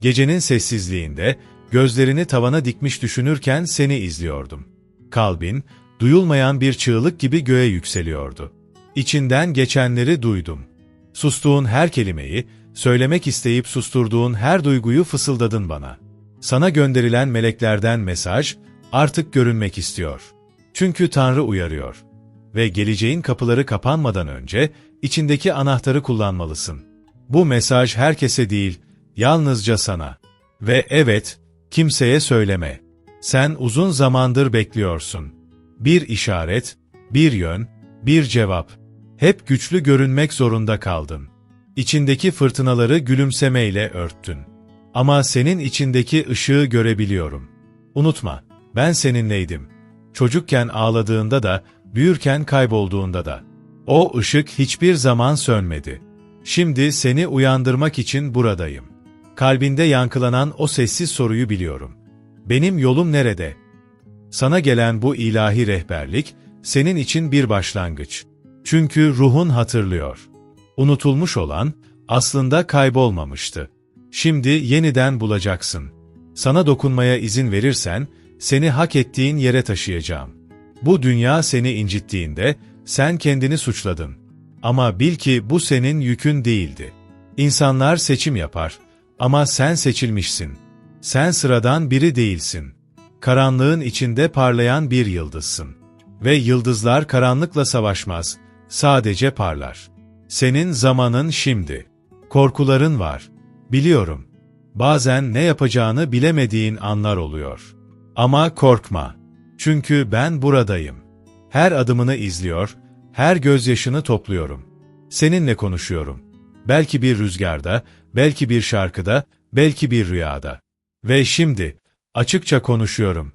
Gecenin sessizliğinde, gözlerini tavana dikmiş düşünürken seni izliyordum. Kalbin, duyulmayan bir çığlık gibi göğe yükseliyordu. İçinden geçenleri duydum. Sustuğun her kelimeyi, söylemek isteyip susturduğun her duyguyu fısıldadın bana. Sana gönderilen meleklerden mesaj, artık görünmek istiyor. Çünkü Tanrı uyarıyor. Ve geleceğin kapıları kapanmadan önce, içindeki anahtarı kullanmalısın. Bu mesaj herkese değil, yalnızca sana. Ve evet, kimseye söyleme. Sen uzun zamandır bekliyorsun. Bir işaret, bir yön, bir cevap. Hep güçlü görünmek zorunda kaldın. İçindeki fırtınaları gülümsemeyle örttün. Ama senin içindeki ışığı görebiliyorum. Unutma, ben seninleydim. Çocukken ağladığında da, büyürken kaybolduğunda da. O ışık hiçbir zaman sönmedi. Şimdi seni uyandırmak için buradayım. Kalbinde yankılanan o sessiz soruyu biliyorum. Benim yolum nerede? Sana gelen bu ilahi rehberlik, senin için bir başlangıç. Çünkü ruhun hatırlıyor. Unutulmuş olan, aslında kaybolmamıştı. Şimdi yeniden bulacaksın. Sana dokunmaya izin verirsen, seni hak ettiğin yere taşıyacağım. Bu dünya seni incittiğinde, sen kendini suçladın. Ama bil ki bu senin yükün değildi. İnsanlar seçim yapar. Ama sen seçilmişsin. Sen sıradan biri değilsin. Karanlığın içinde parlayan bir yıldızsın. Ve yıldızlar karanlıkla savaşmaz, sadece parlar. Senin zamanın şimdi. Korkuların var. Biliyorum. Bazen ne yapacağını bilemediğin anlar oluyor. Ama korkma. Çünkü ben buradayım. Her adımını izliyor, her gözyaşını topluyorum. Seninle konuşuyorum. Belki bir rüzgarda, belki bir şarkıda, belki bir rüyada. Ve şimdi, açıkça konuşuyorum.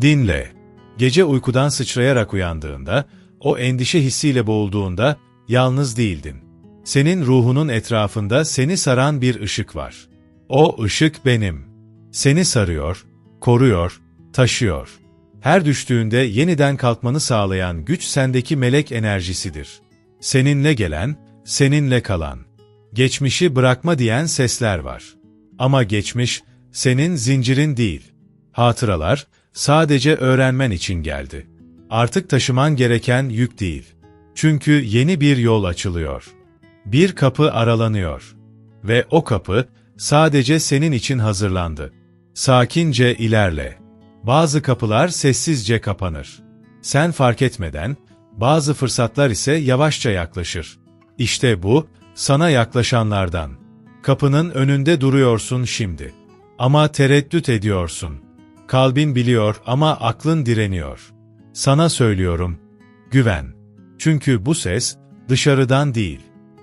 Dinle. Gece uykudan sıçrayarak uyandığında, o endişe hissiyle boğulduğunda, yalnız değildin. Senin ruhunun etrafında seni saran bir ışık var. O ışık benim. Seni sarıyor, koruyor, taşıyor. Her düştüğünde yeniden kalkmanı sağlayan güç sendeki melek enerjisidir. Seninle gelen, seninle kalan. Geçmişi bırakma diyen sesler var. Ama geçmiş, senin zincirin değil. Hatıralar, sadece öğrenmen için geldi. Artık taşıman gereken yük değil. Çünkü yeni bir yol açılıyor. Bir kapı aralanıyor. Ve o kapı, sadece senin için hazırlandı. Sakince ilerle. Bazı kapılar sessizce kapanır. Sen fark etmeden, bazı fırsatlar ise yavaşça yaklaşır. İşte bu, sana yaklaşanlardan. Kapının önünde duruyorsun şimdi. Ama tereddüt ediyorsun. Kalbin biliyor ama aklın direniyor. Sana söylüyorum, güven. Çünkü bu ses, dışarıdan değil,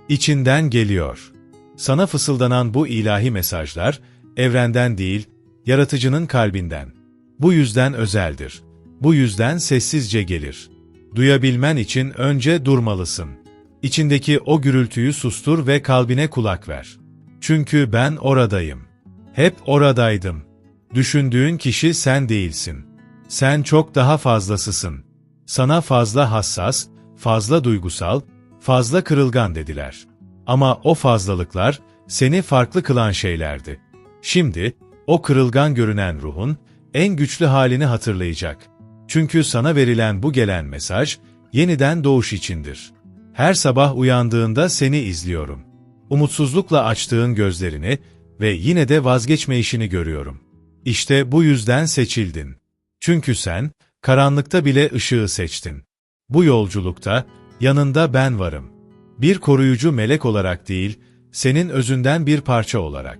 içinden geliyor. Sana fısıldanan bu ilahi mesajlar, evrenden değil, yaratıcının kalbinden. Bu yüzden özeldir. Bu yüzden sessizce gelir. Duyabilmen için önce durmalısın. İçindeki o gürültüyü sustur ve kalbine kulak ver. Çünkü ben oradayım. Hep oradaydım. Düşündüğün kişi sen değilsin. Sen çok daha fazlasısın. Sana fazla hassas, fazla duygusal, fazla kırılgan dediler. Ama o fazlalıklar seni farklı kılan şeylerdi. Şimdi o kırılgan görünen ruhun en güçlü halini hatırlayacak. Çünkü sana verilen bu gelen mesaj yeniden doğuş içindir. Her sabah uyandığında seni izliyorum. Umutsuzlukla açtığın gözlerini ve yine de vazgeçmeyişini görüyorum. İşte bu yüzden seçildin. Çünkü sen karanlıkta bile ışığı seçtin. Bu yolculukta yanında ben varım. Bir koruyucu melek olarak değil, senin özünden bir parça olarak.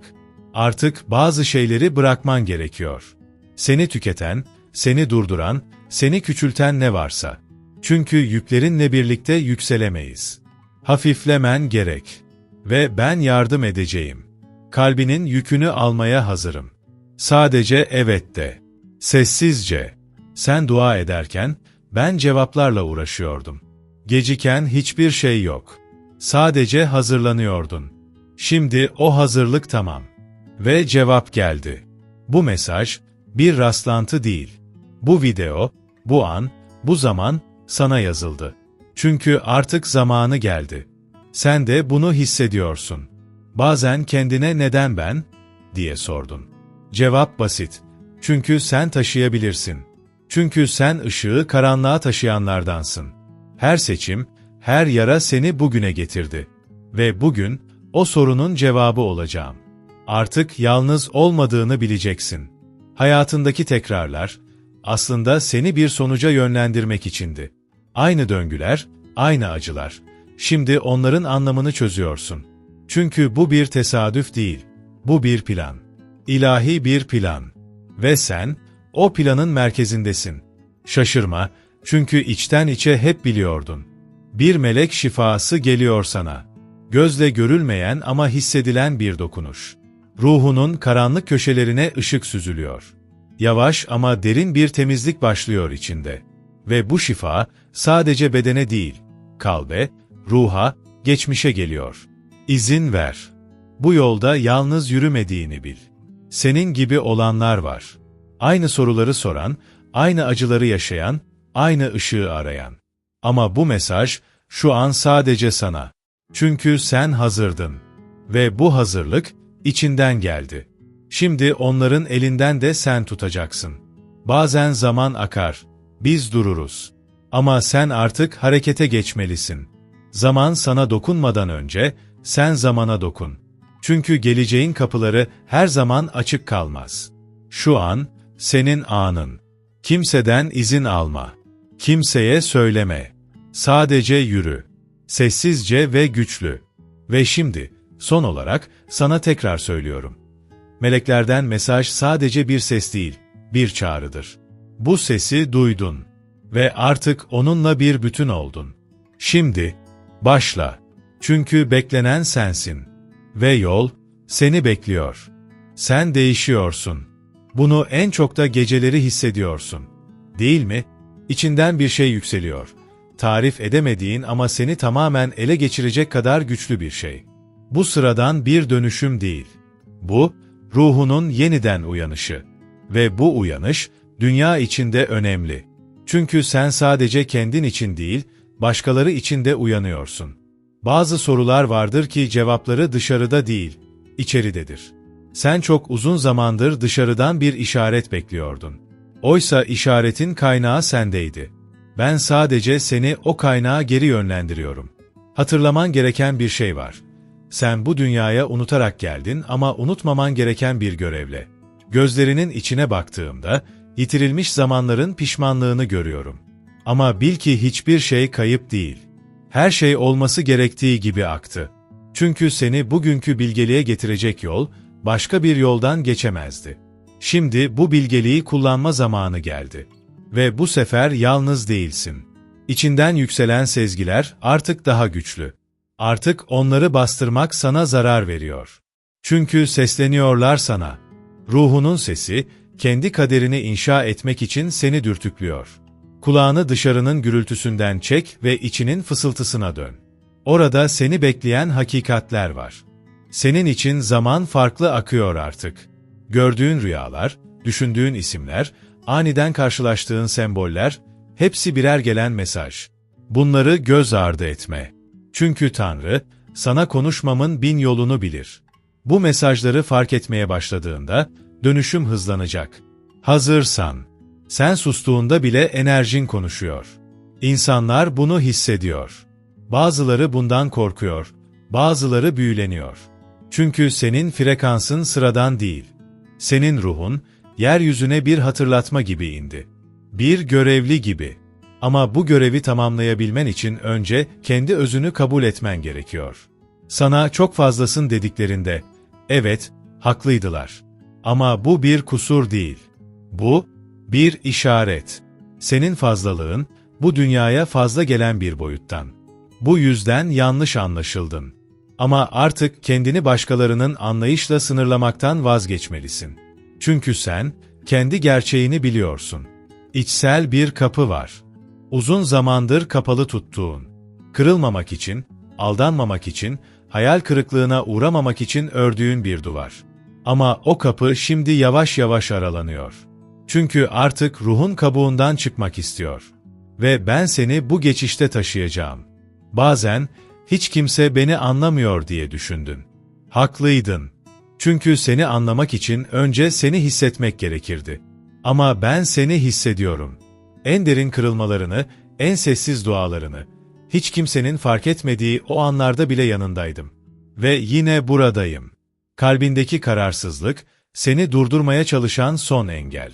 Artık bazı şeyleri bırakman gerekiyor. Seni tüketen, seni durduran, seni küçülten ne varsa. Çünkü yüklerinle birlikte yükselemeyiz. Hafiflemen gerek. Ve ben yardım edeceğim. Kalbinin yükünü almaya hazırım. Sadece evet de. Sessizce. Sen dua ederken, ben cevaplarla uğraşıyordum. Geciken hiçbir şey yok. Sadece hazırlanıyordun. Şimdi o hazırlık tamam. Ve cevap geldi. Bu mesaj, bir rastlantı değil. Bu video, bu an, bu zaman sana yazıldı. Çünkü artık zamanı geldi. Sen de bunu hissediyorsun. Bazen kendine neden ben, diye sordun. Cevap basit. Çünkü sen taşıyabilirsin. Çünkü sen ışığı karanlığa taşıyanlardansın. Her seçim, her yara seni bugüne getirdi. Ve bugün o sorunun cevabı olacağım. Artık yalnız olmadığını bileceksin. Hayatındaki tekrarlar aslında seni bir sonuca yönlendirmek içindi. Aynı döngüler, aynı acılar. Şimdi onların anlamını çözüyorsun. Çünkü bu bir tesadüf değil. Bu bir plan. İlahi bir plan. Ve sen o planın merkezindesin. Şaşırma, çünkü içten içe hep biliyordun. Bir melek şifası geliyor sana. Gözle görülmeyen ama hissedilen bir dokunuş. Ruhunun karanlık köşelerine ışık süzülüyor. Yavaş ama derin bir temizlik başlıyor içinde. Ve bu şifa sadece bedene değil, kalbe, ruha, geçmişe geliyor. İzin ver. Bu yolda yalnız yürümediğini bil. Senin gibi olanlar var. Aynı soruları soran, aynı acıları yaşayan, aynı ışığı arayan. Ama bu mesaj şu an sadece sana. Çünkü sen hazırdın. Ve bu hazırlık içinden geldi. Şimdi onların elinden de sen tutacaksın. Bazen zaman akar, biz dururuz. Ama sen artık harekete geçmelisin. Zaman sana dokunmadan önce, sen zamana dokun. Çünkü geleceğin kapıları her zaman açık kalmaz. Şu an, senin anın. Kimseden izin alma. Kimseye söyleme. Sadece yürü. Sessizce ve güçlü. Ve şimdi, son olarak, sana tekrar söylüyorum. Meleklerden mesaj sadece bir ses değil, bir çağrıdır. Bu sesi duydun ve artık onunla bir bütün oldun. Şimdi, başla. Çünkü beklenen sensin. Ve yol, seni bekliyor. Sen değişiyorsun. Bunu en çok da geceleri hissediyorsun. Değil mi? İçinden bir şey yükseliyor. Tarif edemediğin ama seni tamamen ele geçirecek kadar güçlü bir şey. Bu sıradan bir dönüşüm değil. Bu, ruhunun yeniden uyanışı. Ve bu uyanış, dünya içinde önemli. Çünkü sen sadece kendin için değil, başkaları için de uyanıyorsun. Bazı sorular vardır ki cevapları dışarıda değil, içeridedir. Sen çok uzun zamandır dışarıdan bir işaret bekliyordun. Oysa işaretin kaynağı sendeydi. Ben sadece seni o kaynağa geri yönlendiriyorum. Hatırlaman gereken bir şey var. Sen bu dünyaya unutarak geldin ama unutmaman gereken bir görevle. Gözlerinin içine baktığımda, yitirilmiş zamanların pişmanlığını görüyorum. Ama bil ki hiçbir şey kayıp değil. Her şey olması gerektiği gibi aktı. Çünkü seni bugünkü bilgeliğe getirecek yol, başka bir yoldan geçemezdi. Şimdi bu bilgeliği kullanma zamanı geldi. Ve bu sefer yalnız değilsin. İçinden yükselen sezgiler artık daha güçlü. Artık onları bastırmak sana zarar veriyor. Çünkü sesleniyorlar sana. Ruhunun sesi, kendi kaderini inşa etmek için seni dürtüklüyor. Kulağını dışarının gürültüsünden çek ve içinin fısıltısına dön. Orada seni bekleyen hakikatler var. Senin için zaman farklı akıyor artık. Gördüğün rüyalar, düşündüğün isimler, aniden karşılaştığın semboller, hepsi birer gelen mesaj. Bunları göz ardı etme. Çünkü Tanrı, sana konuşmamın bin yolunu bilir. Bu mesajları fark etmeye başladığında, dönüşüm hızlanacak. Hazırsan, sen sustuğunda bile enerjin konuşuyor. İnsanlar bunu hissediyor. Bazıları bundan korkuyor, bazıları büyüleniyor. Çünkü senin frekansın sıradan değil. Senin ruhun, yeryüzüne bir hatırlatma gibi indi. Bir görevli gibi. Ama bu görevi tamamlayabilmen için önce kendi özünü kabul etmen gerekiyor. Sana çok fazlasın dediklerinde, evet, haklıydılar. Ama bu bir kusur değil. Bu, bir işaret. Senin fazlalığın, bu dünyaya fazla gelen bir boyuttan. Bu yüzden yanlış anlaşıldın. Ama artık kendini başkalarının anlayışla sınırlamaktan vazgeçmelisin. Çünkü sen, kendi gerçeğini biliyorsun. İçsel bir kapı var. Uzun zamandır kapalı tuttuğun. Kırılmamak için, aldanmamak için, hayal kırıklığına uğramamak için ördüğün bir duvar. Ama o kapı şimdi yavaş yavaş aralanıyor. Çünkü artık ruhun kabuğundan çıkmak istiyor. Ve ben seni bu geçişte taşıyacağım. Bazen, hiç kimse beni anlamıyor diye düşündün. Haklıydın. Çünkü seni anlamak için önce seni hissetmek gerekirdi. Ama ben seni hissediyorum. En derin kırılmalarını, en sessiz dualarını, hiç kimsenin fark etmediği o anlarda bile yanındaydım. Ve yine buradayım. Kalbindeki kararsızlık, seni durdurmaya çalışan son engel.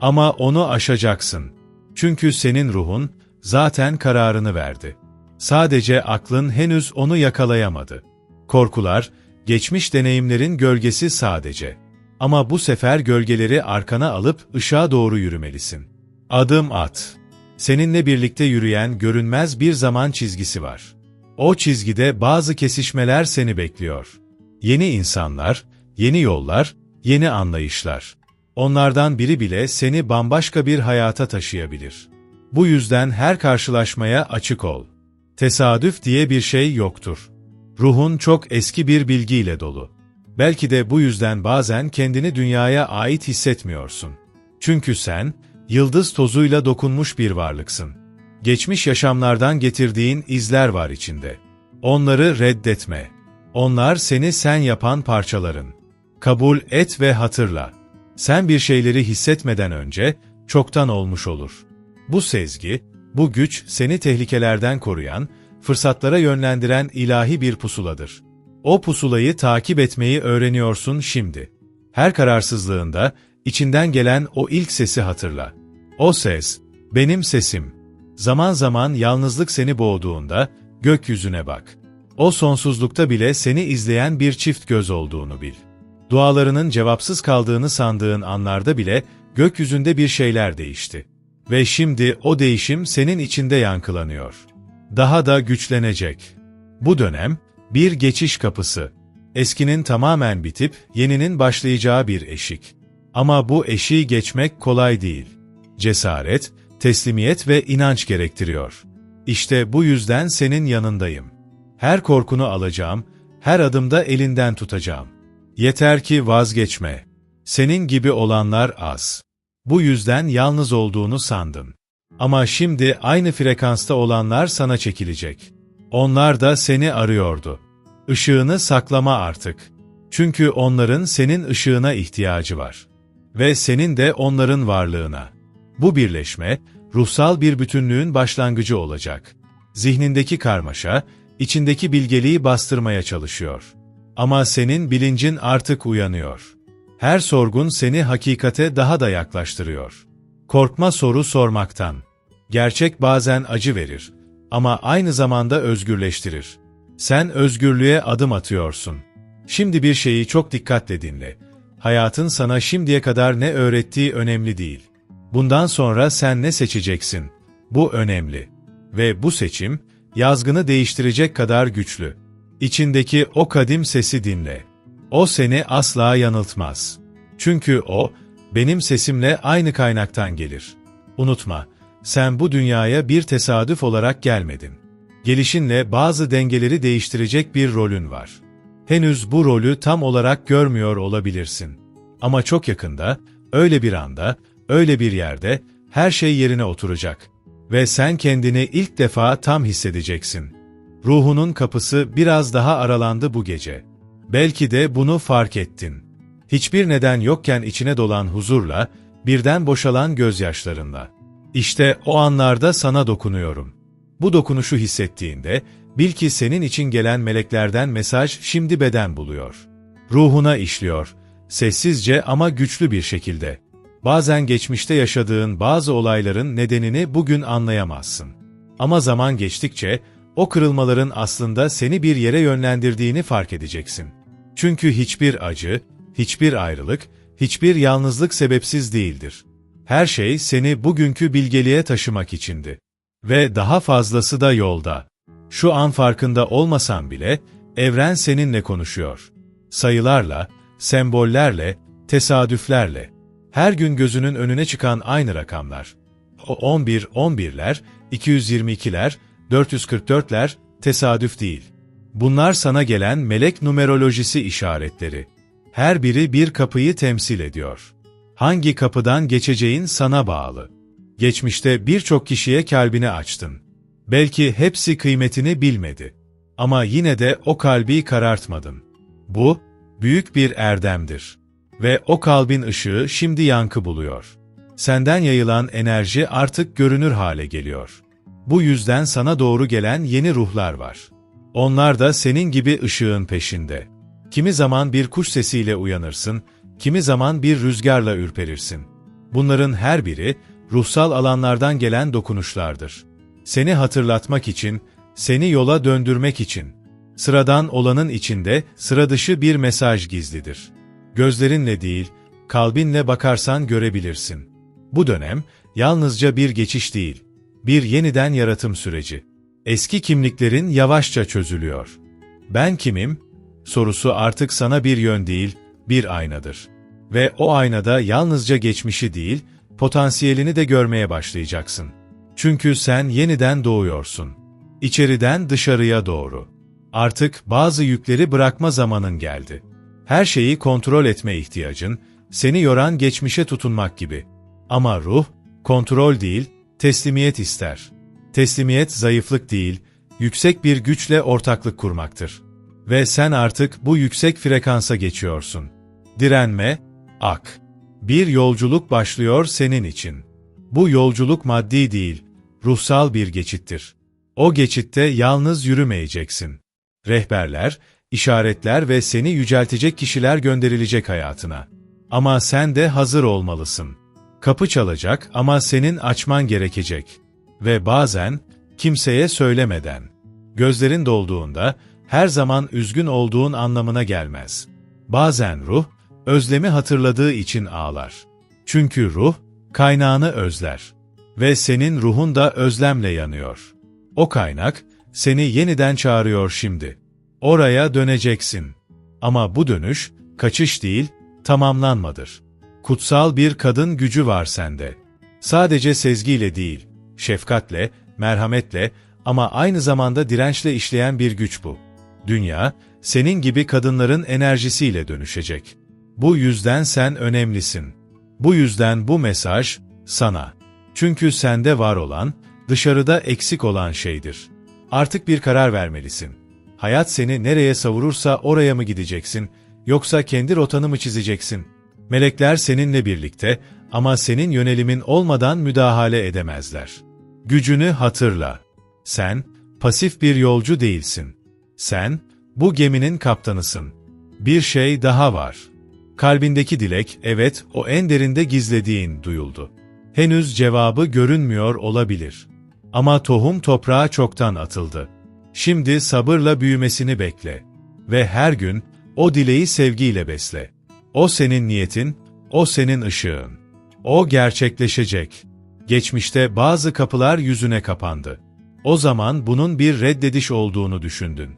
Ama onu aşacaksın. Çünkü senin ruhun zaten kararını verdi. Sadece aklın henüz onu yakalayamadı. Korkular, geçmiş deneyimlerin gölgesi sadece. Ama bu sefer gölgeleri arkana alıp ışığa doğru yürümelisin. Adım at. Seninle birlikte yürüyen görünmez bir zaman çizgisi var. O çizgide bazı kesişmeler seni bekliyor. Yeni insanlar, yeni yollar, yeni anlayışlar. Onlardan biri bile seni bambaşka bir hayata taşıyabilir. Bu yüzden her karşılaşmaya açık ol. Tesadüf diye bir şey yoktur. Ruhun çok eski bir bilgiyle dolu. Belki de bu yüzden bazen kendini dünyaya ait hissetmiyorsun. Çünkü sen, yıldız tozuyla dokunmuş bir varlıksın. Geçmiş yaşamlardan getirdiğin izler var içinde. Onları reddetme. Onlar seni sen yapan parçaların. Kabul et ve hatırla. Sen bir şeyleri hissetmeden önce çoktan olmuş olur. Bu sezgi, bu güç seni tehlikelerden koruyan, fırsatlara yönlendiren ilahi bir pusuladır. O pusulayı takip etmeyi öğreniyorsun şimdi. Her kararsızlığında içinden gelen o ilk sesi hatırla. O ses, benim sesim. Zaman zaman yalnızlık seni boğduğunda gökyüzüne bak. O sonsuzlukta bile seni izleyen bir çift göz olduğunu bil. Dualarının cevapsız kaldığını sandığın anlarda bile gökyüzünde bir şeyler değişti. Ve şimdi o değişim senin içinde yankılanıyor. Daha da güçlenecek. Bu dönem, bir geçiş kapısı. Eskinin tamamen bitip yeninin başlayacağı bir eşik. Ama bu eşiği geçmek kolay değil. Cesaret, teslimiyet ve inanç gerektiriyor. İşte bu yüzden senin yanındayım. Her korkunu alacağım, her adımda elinden tutacağım. Yeter ki vazgeçme. Senin gibi olanlar az. Bu yüzden yalnız olduğunu sandın. Ama şimdi aynı frekansta olanlar sana çekilecek. Onlar da seni arıyordu. Işığını saklama artık. Çünkü onların senin ışığına ihtiyacı var. Ve senin de onların varlığına. Bu birleşme, ruhsal bir bütünlüğün başlangıcı olacak. Zihnindeki karmaşa, içindeki bilgeliği bastırmaya çalışıyor. Ama senin bilincin artık uyanıyor. Her sorgun seni hakikate daha da yaklaştırıyor. Korkma soru sormaktan. Gerçek bazen acı verir ama aynı zamanda özgürleştirir. Sen özgürlüğe adım atıyorsun. Şimdi bir şeyi çok dikkatle dinle. Hayatın sana şimdiye kadar ne öğrettiği önemli değil. Bundan sonra sen ne seçeceksin? Bu önemli. Ve bu seçim, yazgını değiştirecek kadar güçlü. İçindeki o kadim sesi dinle. O seni asla yanıltmaz. Çünkü o, benim sesimle aynı kaynaktan gelir. Unutma, sen bu dünyaya bir tesadüf olarak gelmedin. Gelişinle bazı dengeleri değiştirecek bir rolün var. Henüz bu rolü tam olarak görmüyor olabilirsin. Ama çok yakında, öyle bir anda, öyle bir yerde her şey yerine oturacak. Ve sen kendini ilk defa tam hissedeceksin. Ruhunun kapısı biraz daha aralandı bu gece. Belki de bunu fark ettin. Hiçbir neden yokken içine dolan huzurla, birden boşalan gözyaşlarınla. İşte o anlarda sana dokunuyorum. Bu dokunuşu hissettiğinde, bil ki senin için gelen meleklerden mesaj şimdi beden buluyor. Ruhuna işliyor, sessizce ama güçlü bir şekilde. Bazen geçmişte yaşadığın bazı olayların nedenini bugün anlayamazsın. Ama zaman geçtikçe, o kırılmaların aslında seni bir yere yönlendirdiğini fark edeceksin. Çünkü hiçbir acı, hiçbir ayrılık, hiçbir yalnızlık sebepsiz değildir. Her şey seni bugünkü bilgeliğe taşımak içindi. Ve daha fazlası da yolda. Şu an farkında olmasan bile, evren seninle konuşuyor. Sayılarla, sembollerle, tesadüflerle. Her gün gözünün önüne çıkan aynı rakamlar. O 11, 11'ler, 222'ler, 444'ler tesadüf değil. Bunlar sana gelen melek numerolojisi işaretleri. Her biri bir kapıyı temsil ediyor. Hangi kapıdan geçeceğin sana bağlı. Geçmişte birçok kişiye kalbini açtın. Belki hepsi kıymetini bilmedi. Ama yine de o kalbi karartmadın. Bu, büyük bir erdemdir. Ve o kalbin ışığı şimdi yankı buluyor. Senden yayılan enerji artık görünür hale geliyor. Bu yüzden sana doğru gelen yeni ruhlar var. Onlar da senin gibi ışığın peşinde. Kimi zaman bir kuş sesiyle uyanırsın, kimi zaman bir rüzgarla ürperirsin. Bunların her biri ruhsal alanlardan gelen dokunuşlardır. Seni hatırlatmak için, seni yola döndürmek için. Sıradan olanın içinde sıra dışı bir mesaj gizlidir. Gözlerinle değil, kalbinle bakarsan görebilirsin. Bu dönem yalnızca bir geçiş değil, bir yeniden yaratım süreci. Eski kimliklerin yavaşça çözülüyor. Ben kimim? Sorusu artık sana bir yön değil, bir aynadır. Ve o aynada yalnızca geçmişi değil, potansiyelini de görmeye başlayacaksın. Çünkü sen yeniden doğuyorsun. İçeriden dışarıya doğru. Artık bazı yükleri bırakma zamanın geldi. Her şeyi kontrol etme ihtiyacın, seni yoran geçmişe tutunmak gibi. Ama ruh, kontrol değil, teslimiyet ister. Teslimiyet zayıflık değil, yüksek bir güçle ortaklık kurmaktır. Ve sen artık bu yüksek frekansa geçiyorsun. Direnme, ak. Bir yolculuk başlıyor senin için. Bu yolculuk maddi değil, ruhsal bir geçittir. O geçitte yalnız yürümeyeceksin. Rehberler, işaretler ve seni yüceltecek kişiler gönderilecek hayatına. Ama sen de hazır olmalısın. Kapı çalacak ama senin açman gerekecek. Ve bazen, kimseye söylemeden. Gözlerin dolduğunda, her zaman üzgün olduğun anlamına gelmez. Bazen ruh, özlemi hatırladığı için ağlar. Çünkü ruh, kaynağını özler. Ve senin ruhun da özlemle yanıyor. O kaynak, seni yeniden çağırıyor şimdi. Oraya döneceksin. Ama bu dönüş, kaçış değil, tamamlanmadır. Kutsal bir kadın gücü var sende. Sadece sezgiyle değil, şefkatle, merhametle ama aynı zamanda dirençle işleyen bir güç bu. Dünya, senin gibi kadınların enerjisiyle dönüşecek. Bu yüzden sen önemlisin. Bu yüzden bu mesaj sana. Çünkü sende var olan, dışarıda eksik olan şeydir. Artık bir karar vermelisin. Hayat seni nereye savurursa oraya mı gideceksin, yoksa kendi rotanı mı çizeceksin? Melekler seninle birlikte ama senin yönelimin olmadan müdahale edemezler. Gücünü hatırla. Sen, pasif bir yolcu değilsin. Sen, bu geminin kaptanısın. Bir şey daha var. Kalbindeki dilek, evet, o en derinde gizlediğin duyuldu. Henüz cevabı görünmüyor olabilir. Ama tohum toprağa çoktan atıldı. Şimdi sabırla büyümesini bekle. Ve her gün o dileği sevgiyle besle. O senin niyetin, o senin ışığın. O gerçekleşecek. Geçmişte bazı kapılar yüzüne kapandı. O zaman bunun bir reddediş olduğunu düşündün.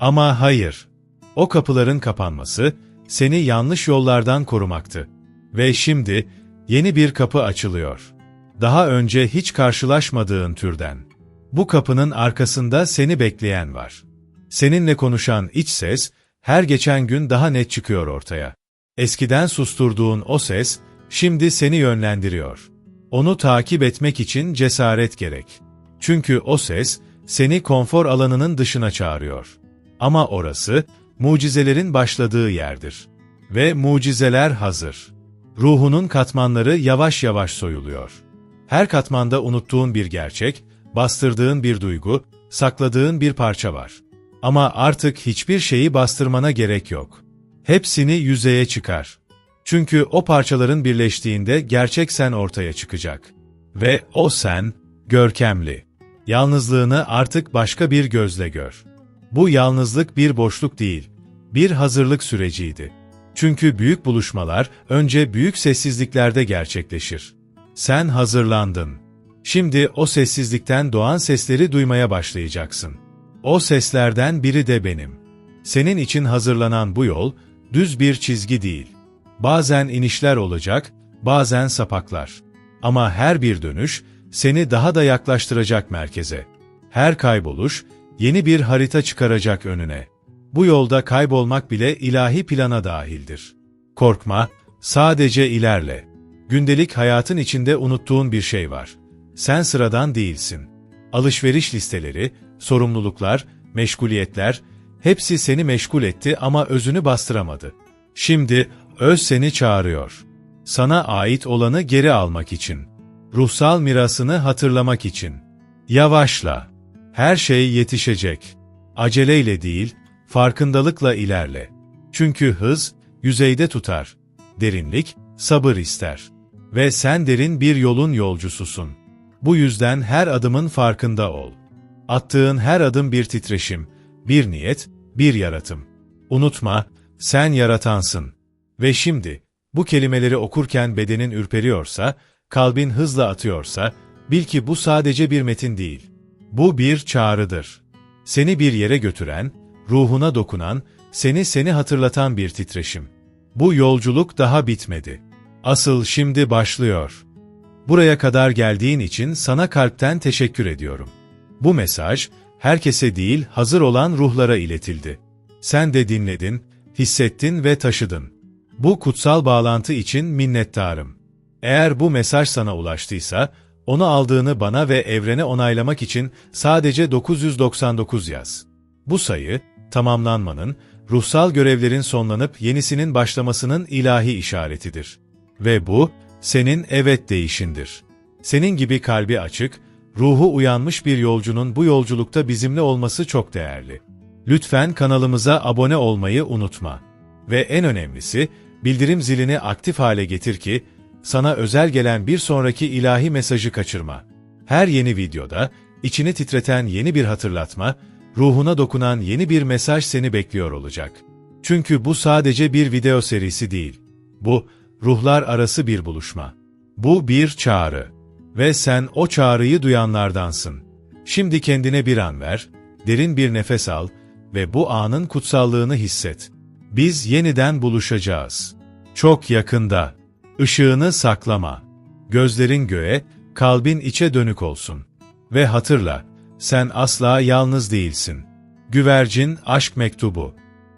Ama hayır. O kapıların kapanması seni yanlış yollardan korumaktı. Ve şimdi yeni bir kapı açılıyor. Daha önce hiç karşılaşmadığın türden. Bu kapının arkasında seni bekleyen var. Seninle konuşan iç ses her geçen gün daha net çıkıyor ortaya. Eskiden susturduğun o ses şimdi seni yönlendiriyor. Onu takip etmek için cesaret gerek. Çünkü o ses seni konfor alanının dışına çağırıyor. Ama orası mucizelerin başladığı yerdir. Ve mucizeler hazır. Ruhunun katmanları yavaş yavaş soyuluyor. Her katmanda unuttuğun bir gerçek, bastırdığın bir duygu, sakladığın bir parça var. Ama artık hiçbir şeyi bastırmana gerek yok. Hepsini yüzeye çıkar. Çünkü o parçaların birleştiğinde gerçek sen ortaya çıkacak. Ve o sen, görkemli. Yalnızlığını artık başka bir gözle gör. Bu yalnızlık bir boşluk değil, bir hazırlık süreciydi. Çünkü büyük buluşmalar önce büyük sessizliklerde gerçekleşir. Sen hazırlandın. Şimdi o sessizlikten doğan sesleri duymaya başlayacaksın. O seslerden biri de benim. Senin için hazırlanan bu yol, düz bir çizgi değil. Bazen inişler olacak, bazen sapaklar. Ama her bir dönüş, seni daha da yaklaştıracak merkeze. Her kayboluş, yeni bir harita çıkaracak önüne. Bu yolda kaybolmak bile ilahi plana dahildir. Korkma, sadece ilerle. Gündelik hayatın içinde unuttuğun bir şey var. Sen sıradan değilsin. Alışveriş listeleri, sorumluluklar, meşguliyetler, hepsi seni meşgul etti ama özünü bastıramadı. Şimdi öz seni çağırıyor. Sana ait olanı geri almak için. Ruhsal mirasını hatırlamak için. Yavaşla. Her şey yetişecek. Aceleyle değil, farkındalıkla ilerle. Çünkü hız, yüzeyde tutar. Derinlik, sabır ister. Ve sen derin bir yolun yolcususun. Bu yüzden her adımın farkında ol. Attığın her adım bir titreşim, bir niyet, bir yaratım. Unutma, sen yaratansın. Ve şimdi, bu kelimeleri okurken bedenin ürperiyorsa, kalbin hızla atıyorsa, bil ki bu sadece bir metin değil. Bu bir çağrıdır. Seni bir yere götüren, ruhuna dokunan, seni seni hatırlatan bir titreşim. Bu yolculuk daha bitmedi. Asıl şimdi başlıyor. Buraya kadar geldiğin için sana kalpten teşekkür ediyorum. Bu mesaj, herkese değil hazır olan ruhlara iletildi. Sen de dinledin, hissettin ve taşıdın. Bu kutsal bağlantı için minnettarım. Eğer bu mesaj sana ulaştıysa, onu aldığını bana ve evrene onaylamak için sadece 999 yaz. Bu sayı, tamamlanmanın, ruhsal görevlerin sonlanıp yenisinin başlamasının ilahi işaretidir. Ve bu, senin evet deyişindir. Senin gibi kalbi açık, ruhu uyanmış bir yolcunun bu yolculukta bizimle olması çok değerli. Lütfen kanalımıza abone olmayı unutma. Ve en önemlisi, bildirim zilini aktif hale getir ki, sana özel gelen bir sonraki ilahi mesajı kaçırma. Her yeni videoda, içini titreten yeni bir hatırlatma, ruhuna dokunan yeni bir mesaj seni bekliyor olacak. Çünkü bu sadece bir video serisi değil. Bu, ruhlar arası bir buluşma. Bu bir çağrı. Ve sen o çağrıyı duyanlardansın. Şimdi kendine bir an ver, derin bir nefes al ve bu anın kutsallığını hisset. Biz yeniden buluşacağız. Çok yakında. Işığını saklama. Gözlerin göğe, kalbin içe dönük olsun. Ve hatırla, sen asla yalnız değilsin. Güvercin Aşk Mektubu